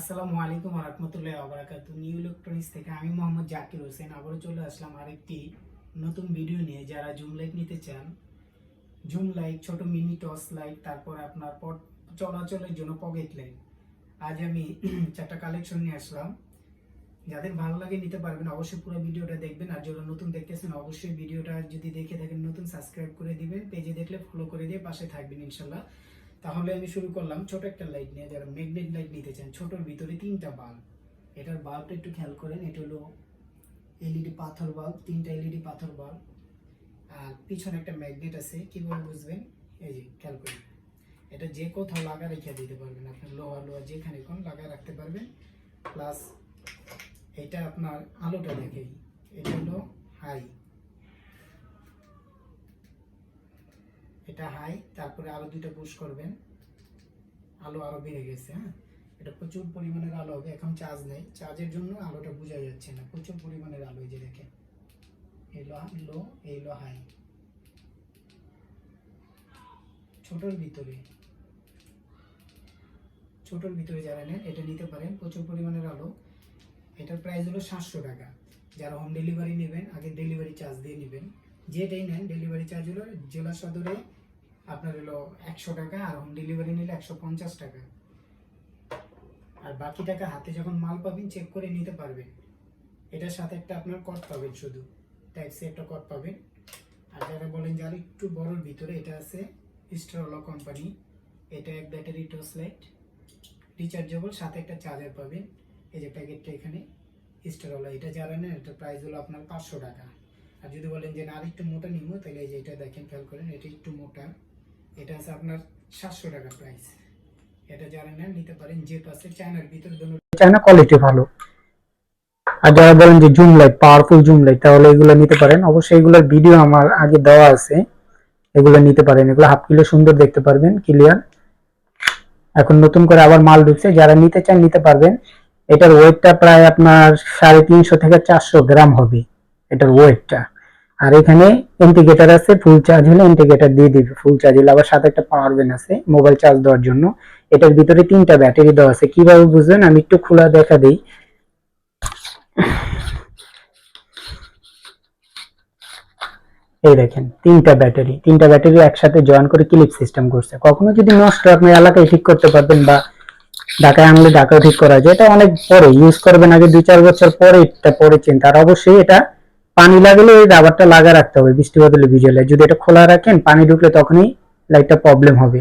আসসালামু আলাইকুম রহমতুল্লাহ আবরাকাত নিউ ইলেকট্রনিক্স থেকে আমি মোহাম্মদ জাকির হোসেন আবারও চলে আসলাম আরেকটি নতুন ভিডিও নিয়ে। যারা জুম লাইট নিতে চান জুম লাইট ছোট মিনি টর্চ লাইট তারপর আপনার পট চলাচলের জন্য পকেট লাইট আজ আমি চারটা কালেকশন নিয়ে আসলাম। যাদের ভালো লাগে নিতে পারবেন, অবশ্যই পুরো ভিডিওটা দেখবেন। আর যারা নতুন দেখতেছেন, অবশ্যই ভিডিওটা যদি দেখে থাকেন, নতুন সাবস্ক্রাইব করে দিবেন। পেজে দেখলে ফলো করে দিয়ে পাশে থাকবেন ইনশাল্লাহ তাহলে আমি শুরু করলাম ছোট একটা লাইট নিয়ে। যারা ম্যাগনেট লাইট নিতে চান, ছোটোর ভিতরে তিনটা বাল্ব এটার বাল্বটা একটু খেয়াল করেন, এটা হলো এলইডি পাথর বাল্ব তিনটা এলইডি পাথর বাল্ব আর পিছনে একটা ম্যাগনেট আছে কীভাবে বুঝবেন? এই যে, খেয়াল করেন। এটা যে কোথাও লাগা রেখে দিতে পারবেন, আপনার লোহা লোহা যেখানে কোন লাগা রাখতে পারবেন। প্লাস এটা আপনার আলোটা দেখেই এটা হলো হাই এটা হাই তারপরে আলো দুইটা পুশ করবেন। আলো আরও বেড়ে গেছে হ্যাঁ? এটা প্রচুর পরিমাণের আলো হবে, এখন চার্জ নেই। চার্জের জন্য আলোটা বোঝা যাচ্ছে না, প্রচুর পরিমাণের আলো যে দেখেন। এলো লো এইলো হাই ছোটর ভিতরে। ছোটর ভিতরে যারা নেন, এটা নিতে পারেন, প্রচুর পরিমাণের আলো। এটার প্রাইস হলো সাতশো টাকা। যারা হোম ডেলিভারি নেবেন, আগে ডেলিভারি চার্জ দিয়ে নেবেন। যেটাই নেন ডেলিভারি চার্জ হলো জেলা সদরে আপনার হলো একশো টাকা আর হোম ডেলিভারি নিলে একশো পঞ্চাশ টাকা। আর বাকি টাকা হাতে যখন মাল পাবেন চেক করে নিতে পারবেন। এটার সাথে একটা আপনার কট পাবেন শুধু। টাইপ সি একটা কট পাবেন। আর যারা বলেন যে আর একটু বড়র ভিতরে এটা আছে স্ট্রলো কোম্পানি এটা এক ব্যাটারি টর্চ লাইট রিচার্জেবল সাথে একটা চার্জার পাবেন। এই যে প্যাকেটটা এখানে স্টারওয়ালা এটা যারা নেন এটা প্রাইস হলো আপনার পাঁচশো টাকা। আর যদি বলেন যে না আর একটু মোটা নিবো, তাহলে এই যে এটা দেখেন, খেয়াল করেন, এটা একটু মোটা। এটা আছে আপনার সাতশো টাকা প্রাইস এটা যারা নেন নিতে পারেন যে পাশে চায়নার ভিতর চায়না কোয়ালিটি ভালো। আর যারা বলেন যে zoom light powerful zoom light তাহলে এগুলো নিতে পারেন। অবশ্যই এগুলোর ভিডিও আমার আগে দেওয়া আছে। এগুলো নিতে পারেন। এগুলো হাফ কিলো সুন্দর দেখতে পারবেন ক্লিয়ার এখন নতুন করে আবার মাল ঢুকছে। যারা নিতে চান নিতে পারবেন। এটার ওয়েটটা প্রায় আপনার সাড়ে তিনশো থেকে চারশো গ্রাম হবে। এটার ওয়েটটা আর এখানে ইন্ডিকেটার আছে ফুল চার্জ হলে ইন্ডিকেটার দিয়ে দিবে। ফুল চার্জ হলে আবার সাথে একটা পাওয়ার ব্যাংক আছে মোবাইল চার্জ দেওয়ার জন্য। এটার ভিতরে তিনটা ব্যাটারি দেওয়া আছে। কীভাবে বুঝবেন আমি একটু খোলা দেখা দিই। এই দেখেন, তিনটা ব্যাটারি তিনটা ব্যাটারি একসাথে জয়েন করে ক্লিপ সিস্টেম করছে। কখনো যদি নষ্ট আপনি এলাকায় ঠিক করতে পারবেন বা ঢাকায় আনলে ঢাকাও ঠিক করা যায়। এটা অনেক পরে ইউজ করবেন আগে দুই চার বছর পরে এটা পরে চিন্তা আর অবশ্যই এটা পানি লাগলে এই রাবারটা লাগা রাখতে হবে বৃষ্টি বদলে ভিজলে। যদি এটা খোলা রাখেন, পানি ঢুকলে তখনই লাইটটা প্রবলেম হবে।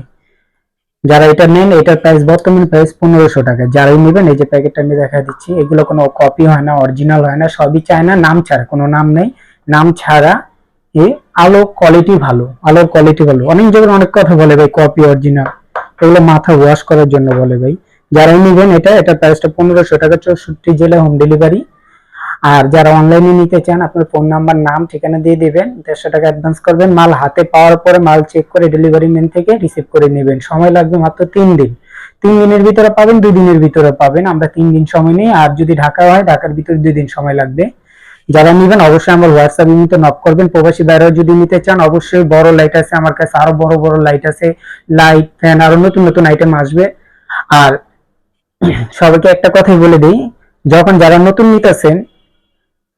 যারা এটা নেন, এটার প্রাইস বর্তমান প্রাইস পনেরোশো টাকা। যারাই নেবেন, এই যে প্যাকেটটা আমি দেখা দিচ্ছি, এগুলো কোনো কপি হয় না অরিজিনাল হয় না, সবই চায় না, নাম ছাড়া, কোনো নাম নেই। নাম ছাড়া এ আলো কোয়ালিটি ভালো, আলোর কোয়ালিটি ভালো। অনেক জায়গায় অনেক কথা বলে ভাই কপি অরিজিনাল এগুলো মাথা ওয়াশ করার জন্য বলে ভাই। যারাই নেবেন এটা এটা প্রাইসটা পনেরোশো টাকা, চৌষট্টি জেলা হোম ডেলিভারি আর যারা অনলাইনে নিতে চান, আপনার ফোন নাম্বার নাম, ঠিকানা দিয়ে দিবেন। দেড়শো টাকা অ্যাডভান্স করবেন। মাল হাতে পাওয়ার পরে মাল চেক করে ডেলিভারি ম্যান থেকে রিসিভ করে নেবেন। সময় লাগবে মাত্র তিন দিন। তিন দিনের ভিতরে পাবেন, দুই দিনের ভিতরে পাবেন। আমরা তিন দিন সময় নিই। আর যদি ঢাকা হয়, ঢাকার ভিতরে দুই দিন সময় লাগবে। যারা নিবেন, অবশ্যই আমার হোয়াটসঅ্যাপ ইমেতে নক করবেন। প্রবাসী বাইরেও যদি নিতে চান, অবশ্যই বড় লাইট আছে আমার কাছে। আরও বড় বড় লাইট আছে। লাইট ফ্যান আরও নতুন নতুন আইটেম আসবে। আর সবাইকে একটা কথাই বলে দিই, যখন যারা নতুন নিতেছেন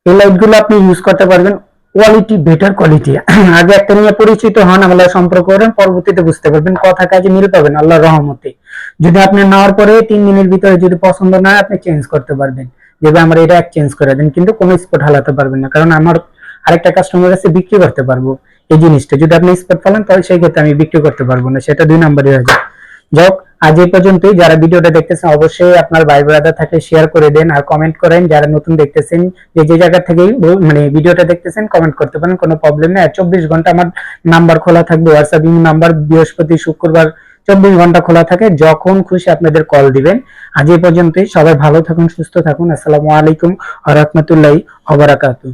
এই লাইটগুলো আপনি ইউজ করতে পারবেন। কোয়ালিটি বেটার কোয়ালিটি আগে একটা নিয়ে পরিচিত হন আমাদের সম্পর্ক করেন, পরবর্তীতে বুঝতে পারবেন কথা কাজে মিল পাবেন আল্লাহর রহমতে। যদি আপনি নেওয়ার পরে তিন দিনের ভিতরে যদি পছন্দ না আপনি চেঞ্জ করতে পারবেন। যেভাবে আমরা এটা এক চেঞ্জ করে দেন, কিন্তু কোনো স্পট হালাতে পারবেন না। কারণ আমার আরেকটা কাস্টমার কাছে বিক্রি করতে পারব এই জিনিসটা। যদি আপনি স্পট ফেলেন, তাহলে সেই ক্ষেত্রে আমি বিক্রি করতে পারব না, সেটা দুই নম্বরে হয়ে যায়। যাক, আজ এই পর্যন্তই। যারা ভিডিওটা দেখতেছেন, অবশ্যই আপনার ভাই ব্রাদার থাকলে শেয়ার করে দেন আর কমেন্ট করেন। যারা নতুন দেখতেছেন, যে যে জায়গা থেকেই মানে ভিডিওটা দেখতেছেন কমেন্ট করতে পারেন, কোনো প্রবলেম নেই। আর চব্বিশ ঘণ্টা আমার নাম্বার খোলা থাকবে হোয়াটসঅ্যাপ নাম্বার বৃহস্পতি, শুক্রবার, চব্বিশ ঘণ্টা খোলা থাকে। যখন খুশি আপনাদের কল দিবেন। আজ এই পর্যন্তই। সবাই ভালো থাকুন, সুস্থ থাকুন। আসসালামু আলাইকুম আ রহমতুল্লাহ অবরাকাতু